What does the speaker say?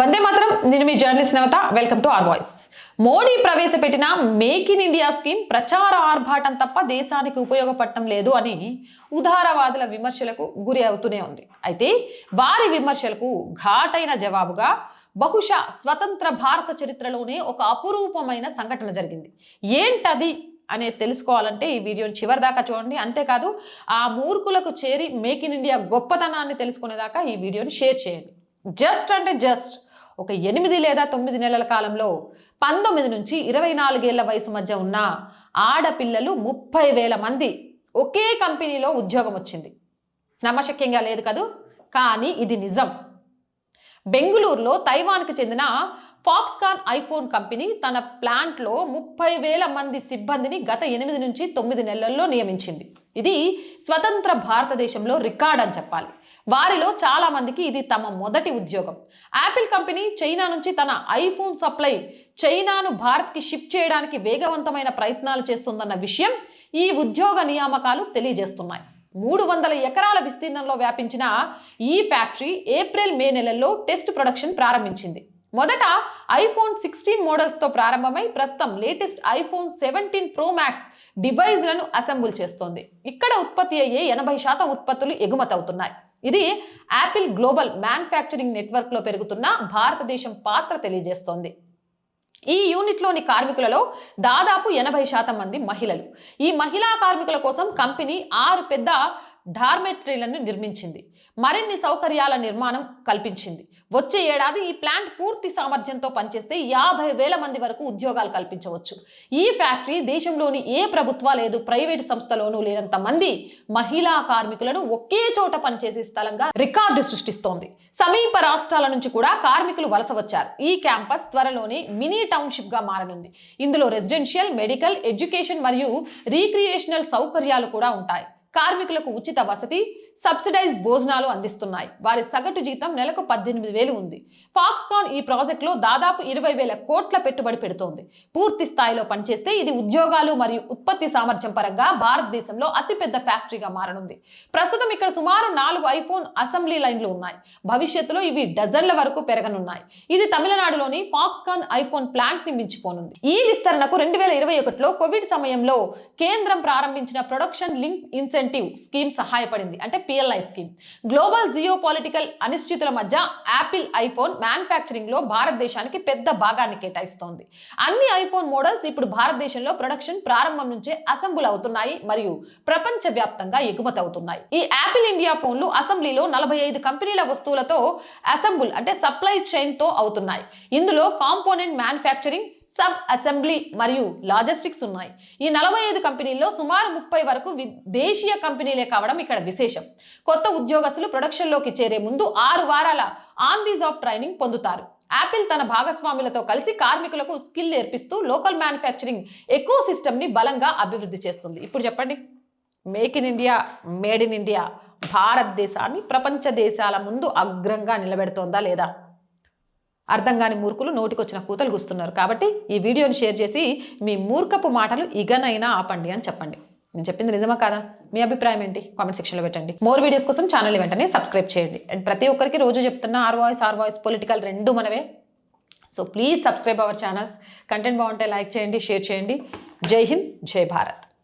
వందే మాత్రం. నేను మీ journalist Navata. Welcome to R voice. Modi ప్రవేశపెట్టిన మేక్ ఇన్ ఇండియా స్కీమ్ ప్రచార ఆర్భాటం తప్ప దేశానికి ఉపయోగపడటం లేదు అని ఉదారవాదుల విమర్శలకు గురి అవుతూనే ఉంది. అయితే వారి విమర్శలకు ఘాటైన జవాబుగా బహుశా స్వతంత్ర భారత చరిత్రలోనే ఒక అపురూపమైన సంఘటన జరిగింది. ఏంటది అనేది తెలుసుకోవాలంటే ఈ వీడియోని చివరి దాకా చూడండి. అంతేకాదు ఆ మూర్ఖులకు చేరి మేక్ ఇన్ ఇండియా గొప్పతనాన్ని తెలుసుకునేదాకా ఈ వీడియోని షేర్ చేయండి. జస్ట్ అంటే జస్ట్ ఒక ఎనిమిది లేదా తొమ్మిది నెలల కాలంలో పంతొమ్మిది నుంచి ఇరవై నాలుగేళ్ళ వయసు మధ్య ఉన్న ఆడపిల్లలు ముప్పై వేల మంది ఒకే కంపెనీలో ఉద్యోగం వచ్చింది. నమ్మశక్యంగా లేదు కదూ? కానీ ఇది నిజం. బెంగుళూరులో తైవాన్కి చెందిన ఫాక్స్కాన్ ఐఫోన్ కంపెనీ తన ప్లాంట్లో ముప్పై వేల మంది సిబ్బందిని గత ఎనిమిది నుంచి తొమ్మిది నెలల్లో నియమించింది. ఇది స్వతంత్ర భారతదేశంలో రికార్డ్ అని చెప్పాలి. వారిలో చాలా మందికి ఇది తమ మొదటి ఉద్యోగం. యాపిల్ కంపెనీ చైనా నుంచి తన ఐఫోన్ సప్లై చైనాను భారత్కి షిప్ చేయడానికి వేగవంతమైన ప్రయత్నాలు చేస్తుందన్న విషయం ఈ ఉద్యోగ నియామకాలు తెలియజేస్తున్నాయి. మూడు వందల ఎకరాల విస్తీర్ణంలో వ్యాపించిన ఈ ఫ్యాక్టరీ ఏప్రిల్ మే నెలల్లో టెస్ట్ ప్రొడక్షన్ ప్రారంభించింది. మొదట ఐఫోన్ సిక్స్టీన్ మోడల్స్తో ప్రారంభమై ప్రస్తుతం latest iPhone seventeen pro max డివైజ్లను assemble చేస్తోంది. ఇక్కడ ఉత్పత్తి అయ్యే ఎనభై శాతం ఉత్పత్తులు ఎగుమతవుతున్నాయి. ఇది యాపిల్ గ్లోబల్ మ్యానుఫ్యాక్చరింగ్ నెట్వర్క్లో పెరుగుతున్న భారతదేశం పాత్ర తెలియజేస్తోంది. ఈ యూనిట్లోని కార్మికులలో దాదాపు ఎనభై శాతం మంది మహిళలు. ఈ మహిళా కార్మికుల కోసం కంపెనీ ఆరు పెద్ద డార్మెటరీలను నిర్మించింది. మరిన్ని సౌకర్యాల నిర్మాణం కల్పించింది. వచ్చే ఏడాది ఈ ప్లాంట్ పూర్తి సామర్థ్యంతో పనిచేస్తే యాభై వేల మంది వరకు ఉద్యోగాలు కల్పించవచ్చు. ఈ ఫ్యాక్టరీ దేశంలోని ఏ ప్రభుత్వ లేదు ప్రైవేటు సంస్థలోనూ లేనంత మంది మహిళా కార్మికులను ఒకే చోట పనిచేసే స్థలంగా రికార్డు సృష్టిస్తోంది. సమీప రాష్ట్రాల నుంచి కూడా కార్మికులు వలస వచ్చారు. ఈ క్యాంపస్ త్వరలోనే మినీ టౌన్షిప్గా మారనుంది. ఇందులో రెసిడెన్షియల్ మెడికల్ ఎడ్యుకేషన్ మరియు రీక్రియేషనల్ సౌకర్యాలు కూడా ఉంటాయి. కార్మికులకు ఉచిత వసతి సబ్సిడైజ్ భోజనాలు అందిస్తున్నాయి. వారి సగటు జీతం నెలకు పద్దెనిమిది వేలు ఉంది. ఫాక్స్కాన్ ఈ ప్రాజెక్టులో దాదాపు ఇరవై వేల కోట్ల పెట్టుబడి పెడుతోంది. పూర్తి స్థాయిలో పనిచేస్తే ఇది ఉద్యోగాలు మరియు ఉత్పత్తి సామర్థ్యం పరంగా భారతదేశంలో అతిపెద్ద ఫ్యాక్టరీగా మారనుంది. ప్రస్తుతం ఇక్కడ సుమారు నాలుగు ఐఫోన్ అసెంబ్లీ లైన్లు ఉన్నాయి. భవిష్యత్తులో ఇవి డజన్ల వరకు పెరగనున్నాయి. ఇది తమిళనాడులోని ఫాక్స్కాన్ ఐఫోన్ ప్లాంట్ని మించిపోనుంది. ఈ విస్తరణకు రెండు వేల ఇరవై ఒకటిలో కోవిడ్ సమయంలో కేంద్రం ప్రారంభించిన ప్రొడక్షన్ లింక్ ఇన్సెంటివ్ స్కీమ్ సహాయపడింది. అంటే PLI scheme global geopolitical అనిశ్చితుల మధ్య యాపిల్ ఐఫోన్ మ్యానుఫ్యాక్చరింగ్లో భారతదేశానికి పెద్ద భాగాన్ని కేటాయిస్తోంది. అన్ని ఐఫోన్ మోడల్స్ ఇప్పుడు భారతదేశంలో ప్రొడక్షన్ ప్రారంభం నుంచే అసెంబుల్ అవుతున్నాయి మరియు ప్రపంచ వ్యాప్తంగా ఎగుమతి అవుతున్నాయి ఈ యాపిల్ ఇండియా ఫోన్లు అసెంబ్లీలో నలభై ఐదు కంపెనీల వస్తువులతో అసెంబుల్ అంటే సప్లై చైన్తో అవుతున్నాయి. ఇందులో కాంపోనెంట్ మ్యానుఫ్యాక్చరింగ్ సబ్ అసెంబ్లీ మరియు లాజిస్టిక్స్ ఉన్నాయి. ఈ నలభై ఐదు కంపెనీల్లో సుమారు ముప్పై వరకు వి- దేశీయ కంపెనీలే కావడం ఇక్కడ విశేషం. కొత్త ఉద్యోగస్తులు ప్రొడక్షన్లోకి చేరే ముందు ఆరు వారాల ఆన్ ది జాబ్ ట్రైనింగ్ పొందుతారు. యాపిల్ తన భాగస్వాములతో కలిసి కార్మికులకు స్కిల్ నేర్పిస్తూ లోకల్ మ్యానుఫ్యాక్చరింగ్ ఎకో సిస్టమ్ని బలంగా అభివృద్ధి చేస్తుంది. ఇప్పుడు చెప్పండి. Make in India made in India భారతదేశాన్ని ప్రపంచ దేశాల ముందు అగ్రంగా నిలబెడుతోందా లేదా? అర్థం కాని మూర్ఖులు నోటికొచ్చిన కూతలు కూస్తున్నారు కాబట్టి ఈ వీడియోని షేర్ చేసి మీ మూర్ఖపు మాటలు ఇగనైనా ఆపండి అని చెప్పండి. నేను చెప్పింది నిజమా కాదా? మీ అభిప్రాయం ఏంటి? కామెంట్ సెక్షన్లో పెట్టండి. మోర్ వీడియోస్ కోసం ఛానల్ వెంటనే సబ్స్క్రైబ్ చేయండి. అండ్ ప్రతి ఒక్కరికి రోజు చెప్తున్న R voice R voice political రెండు మనవే. So please subscribe our channels. Content బాగుంటే లైక్ చేయండి షేర్ చేయండి. జై హింద్ జై భారత్.